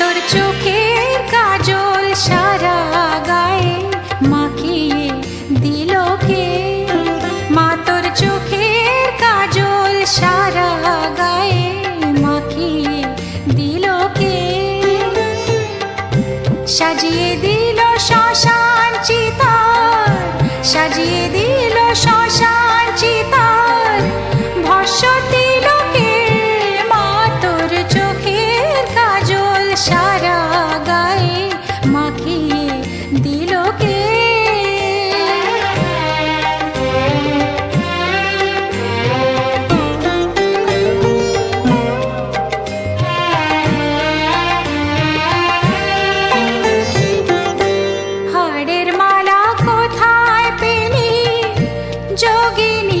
তোর চোখের কাজল সারা গায়ে মাখিয়ে দিল কে? মা তোর চোখের কাজল সারা গায়ে মাখিয়ে দিল কে? সাজিয়ে দিল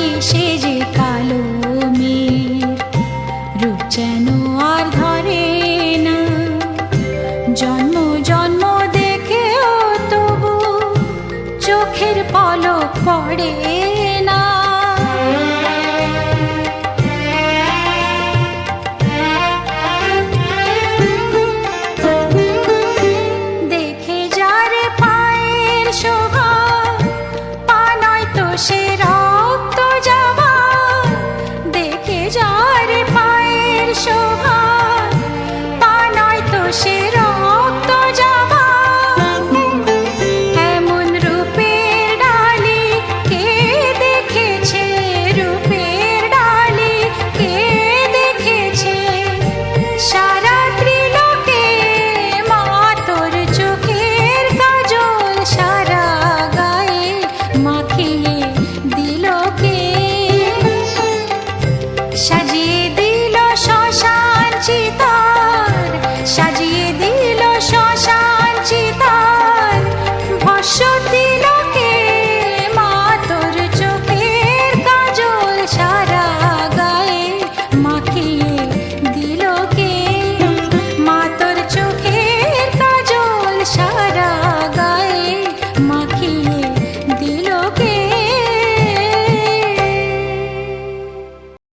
দেশে যে কালো মেয়ের রূপ যেন জন্ম জন্ম দেখেও তবু চোখের পলক পড়ে না। 夏季。